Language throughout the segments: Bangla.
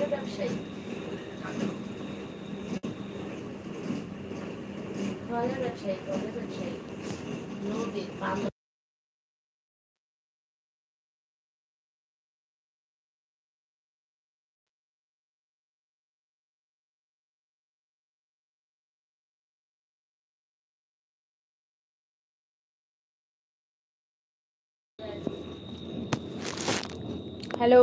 ফলের ব্যবসায়ী ফলের ব্যবসায়ী ফলের ব্যবসায়ী নদীর পাল হ্যালো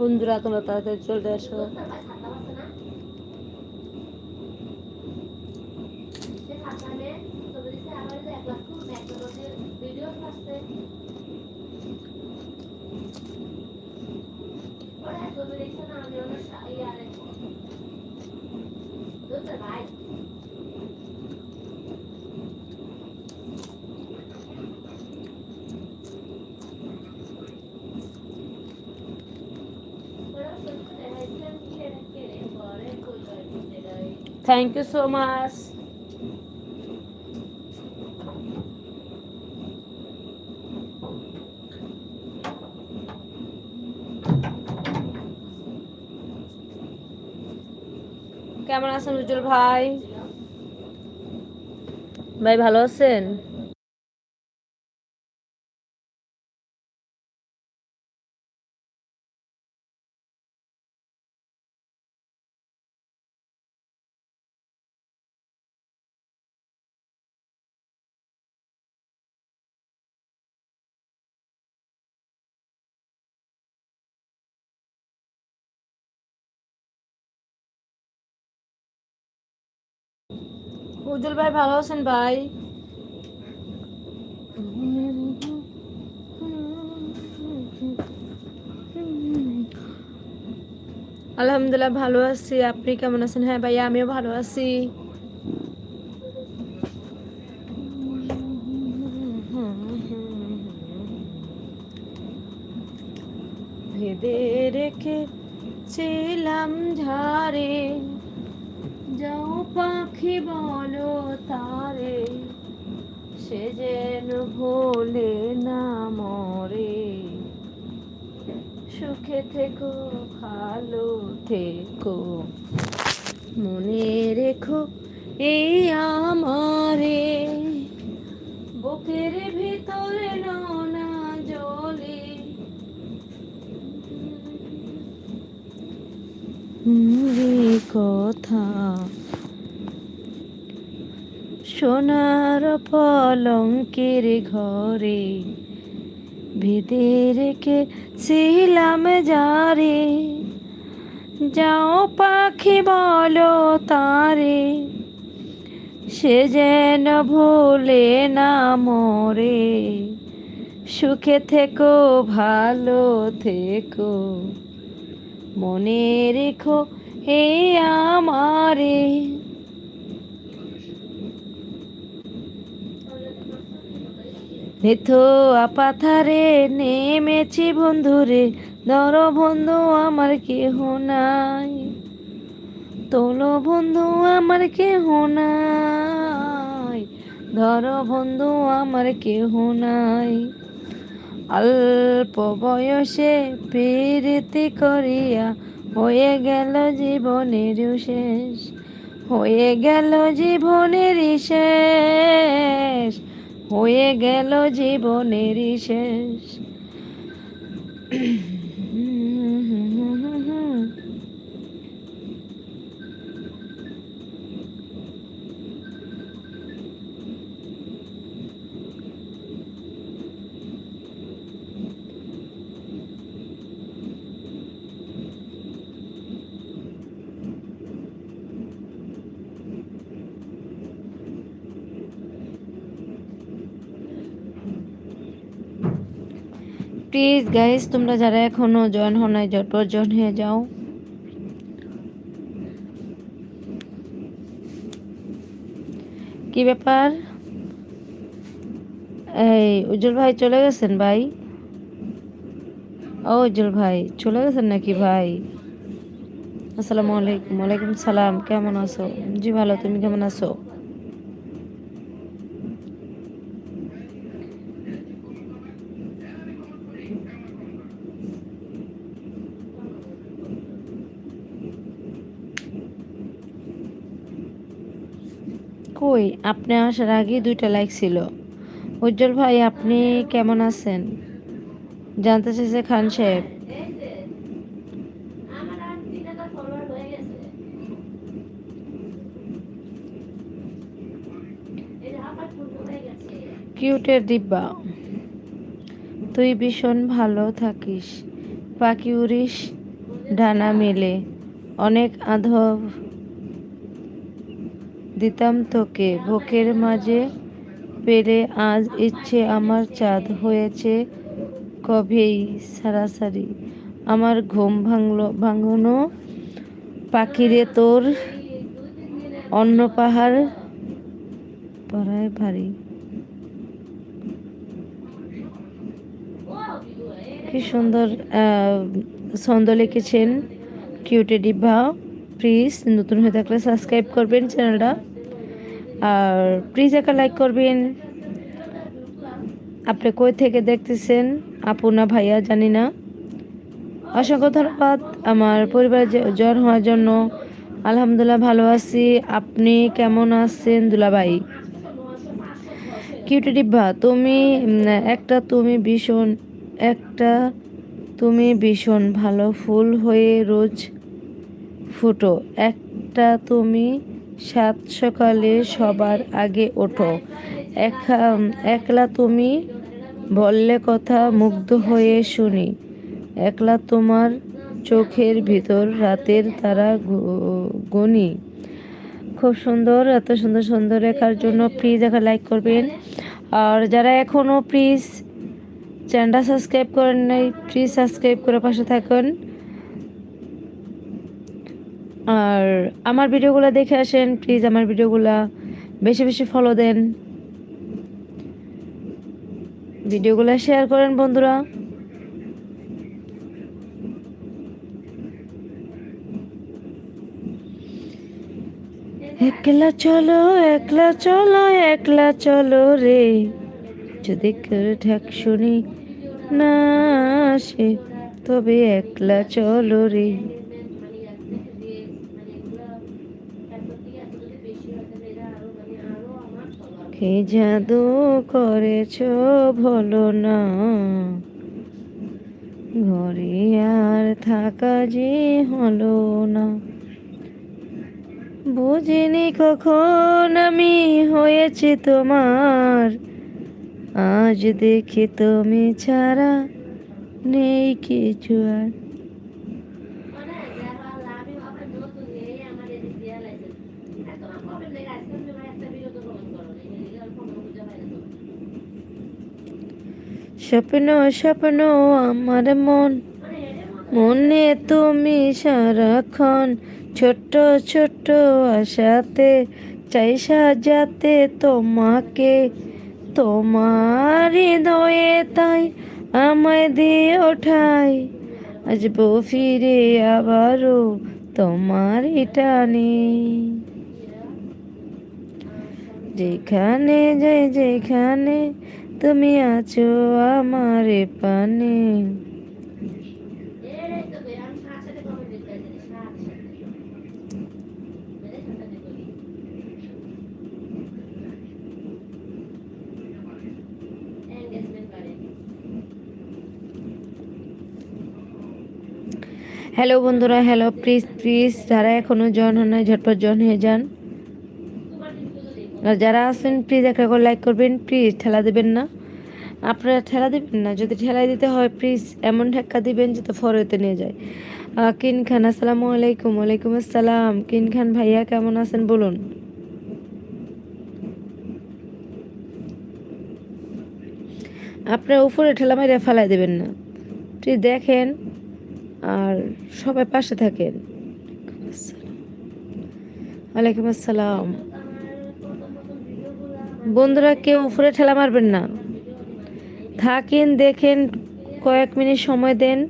বন্ধুরা তোমরা তাড়াতাড়ি চলে আসো তোর ভাই ছাতা আছে না সে ছাতানে তবে দিছে আমার যে এক লাখ কোন এক লাখের ভিডিও আসছে ওরা তবে দিছে না আমি ওর ইয়ারে তোর ভাই ওরা সত্যি দেখাইছিলাম কি এটা কে রে পরে কই করে এটা থ্যাংক ইউ সো মাচ কেমন আছেন উজ্জ্বল ভাই? ভাই ভালো আছেন? উজ্জ্বল ভাই ভালো আছেন ভাই? আলহামদুলিল্লাহ ভালো আছি। আপনি কেমন আছেন? হ্যাঁ ভাই আমিও ভালো আছি। ভেবে রেখেছিলাম ঝাড়ে পাখি বলো তারে, সে যেন ভোলে না মরে। সুখে থেকো, ভালো থেকো, মনে রেখো এই আমারে। বুকের ভিতরে নোনা জলে। কথা সোনার পলঙ্কের ঘরে ভেদে রেখেছিলাম যারে। যাও পাখি বলো তারে, সে যেন ভোলে না মরে। সুখে থেকো, ভালো থেকো, মনে রেখো হে আমারে। নেথো আপাথারে, নেমেছি বন্ধুরে, ধর বন্ধু আমার কেহ নাই। তোলো বন্ধু আমার কেহ নাই। ধর বন্ধু আমার কেহ নাই। অল্প বয়সে প্রীতি করিয়া হয়ে গেল জীবনের শেষ, হয়ে গেল জীবনের শেষ। হয়ে গেল জীবনের শেষ। প্লিজ গাইস তোমরা যারা এখনও জয়েন হও নাই, ঝটপট জয়েন হয়ে যাও। কি ব্যাপার? এই, উজ্জ্বল ভাই চলে গেছেন ভাই? ও, উজ্জ্বল ভাই, চলে গেছেন নাকি ভাই? আসসালামু আলাইকুম, ওয়ালাইকুম সালাম, কেমন আছো? জি, ভালো, তুমি কেমন আছো? কই? আপনি আসার আগে দুইটা লাইক ছিল। উজ্জ্বল ভাই, আপনি কেমন আছেন? জানতে চাইছে খান সাহেব। কিউটের দিব্যা। তুই ভীষণ ভালো থাকিস। পাখি উড়িস, ডানা মেলে। অনেক আধব দিতাম তোকে। বুকের মাঝে পেরে আজ ইচ্ছে আমার চাঁদ হয়েছে কবেই সারাসারি। আমার ঘুম ভাঙলো, ভাঙনো পাখিরে তোর অন্য পাহাড় পড়ায় ভারী। কি সুন্দর ছন্দ লিখেছেন কিউটে ডিব্বা প্লিজ নতুন হয়ে থাকলে সাবস্ক্রাইব করবেন চ্যানেলটা। আর প্লিজ একটা লাইক করবেন। আপনি কই থেকে দেখতেছেন? আপু না ভাইয়া, জানি না। অসংখ্য ধন্যবাদ আমার পরিবার জয়েন হওয়ার জন্য। আলহামদুলিল্লাহ ভালো আছি। আপনি কেমন আছেন দুলাভাই? কিউটি ডিব্বা, তুমি একটা তুমি ভীষণ, একটা তুমি ভীষণ ভালো ফুল হয়ে রোজ ফুটো, একটা তুমি সাত সকালে সবার আগে ওঠো। একা- একলা তুমি বললে কথা মুগ্ধ হয়ে শুনি। একলা তোমার চোখের ভিতর রাতের তারা গুনি। খুব সুন্দর, এত সুন্দর সুন্দর রেখার জন্য প্লিজ একটা লাইক করবেন। আর যারা এখনও প্লিজ চ্যানেলটা সাবস্ক্রাইব করেন নাই প্লিজ সাবস্ক্রাইব করে পাশে থাকুন। আর আমার ভিডিওগুলো দেখে আসেন প্লিজ আমার ভিডিওগুলো বেশি বেশি ফলো দেন। ভিডিওগুলো শেয়ার করেন বন্ধুরা। একলা চলো একলা চলো একলা চলো রে। যদি কেউ ঠেক শুনি না আসে, তবে একলা চলো রে। কে জাদু করেছ ভলো না। ঘরে আর থাকা যে হলো না। বুঝিনি কখন আমি হয়েছি তোমার। আজ দেখি তুমি ছাড়া নেই কিছু আর। স্বপ্ন স্বপ্ন আমার মন। মনে তুমি সারাক্ষণ ছোট্ট ছোট্ট আশাতে চাই সাজাতে তোমাকে। তোমার হৃদয়ে তাই আমায় দিয়ে ওঠাই। আসব ফিরে আবারও তোমার টানে। যেখানে যাই, যেখানে তুমি আছো আমার পানে। হ্যালো বন্ধুরা হ্যালো প্লিজ প্লিজ যারা এখনও জয়েন হন নাই, ঝটপট জয়েন হয়ে যান। আর যারা আছেন প্লিজ একটা করে লাইক করবেন প্লিজ ঠেলা দেবেন না। আপনারা ঠেলা দিবেন না, যদি ঠেলাই দিতে হয় প্লিজ এমন ঠেক্কা দিবেন যাতে ফরতে নিয়ে যায়। কিন খান, আসসালামু আলাইকুম, ওয়ালাইকুম আসসালাম। কিন খান ভাইয়া, কেমন আছেন, বলুন। আপনার উপরে ঠেলা মাইরা ফেলাই দেবেন না। প্লিজ দেখেন, আর সবাই পাশে থাকেন। ওয়ালাইকুম আসসালাম। বন্ধুরা, কেউ উপরে ঠেলা মারবেন না। থাকেন, দেখেন, কয়েক মিনিট সময় দেন।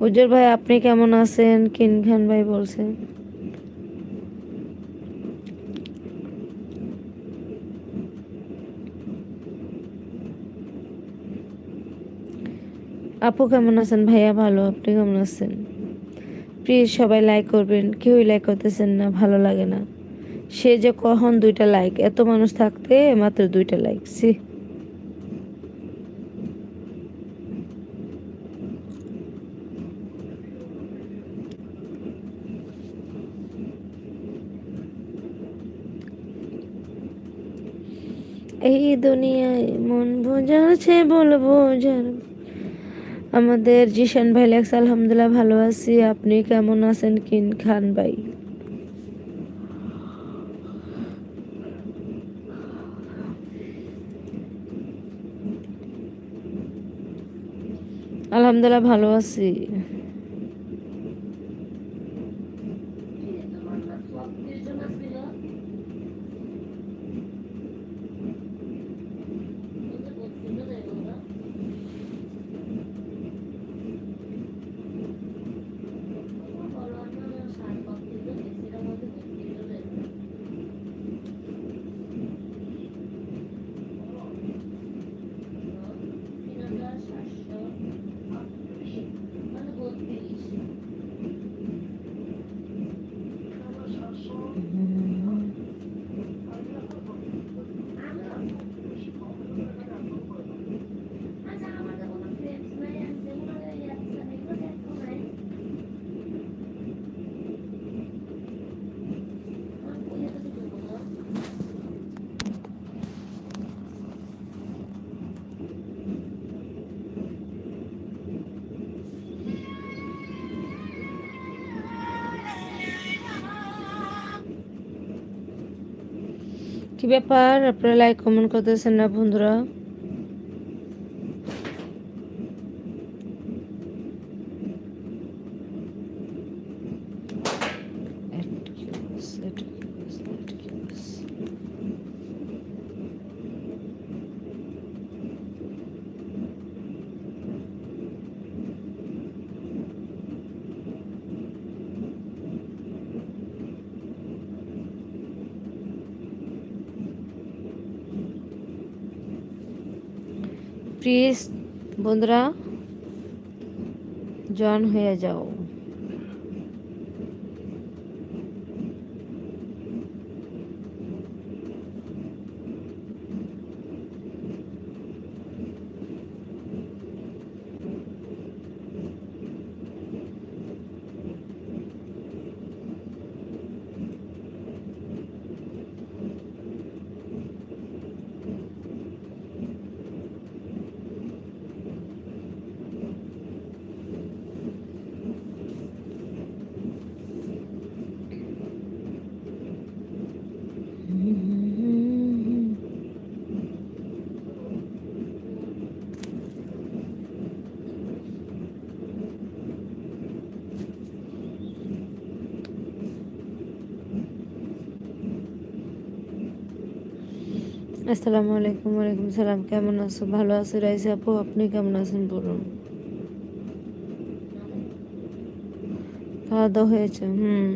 উজ্জ্বল ভাই, আপনি কেমন আছেন? কিন খান ভাই বলছে। আপু কেমন আছেন? ভাইয়া ভালো, আপনি কেমন আছেন? প্লিজ সবাই লাইক করবেন, কেউই লাইক করতেছেন না, ভালো লাগে না। সে যে কখন দুইটা লাইক এত মানুষ থাকতে মাত্র দুইটা লাইক সি এই দুনিয়ায় মন বোঝাছে বলব যার আমাদের জিশান ভাই লেখছে আলহামদুলিল্লাহ ভালো আছি। আপনি কেমন আছেন কিন খান ভাই? আলহামদুলিল্লাহ ভালো আছি আমার না ছত্রিশ জন ছিল বত্রিশ জন এগুলো ষাট বত্রিশ জন এসির মধ্যে বত্রিশ জন তিন হাজার সাতশো মানে বত্রিশ আচ্ছা আমাদের কোনো ফ্রেন্ডস নাই আছে মনে হয় আছে এগুলো দেখো নাই আমার কই আছে তো বলো কি ব্যাপার? আপনারা লাইক কমেন্ট করতেছেন না বন্ধুরা। প্লিজ বন্ধুরা জয়েন হয়ে যাও। আসসালামু আলাইকুম, ওয়ালাইকুম সালাম। কেমন আছো? ভালো আছো, রাইস আপু। আপনি কেমন আছেন বলুন? খাওয়া দাওয়া হয়েছে, হুম।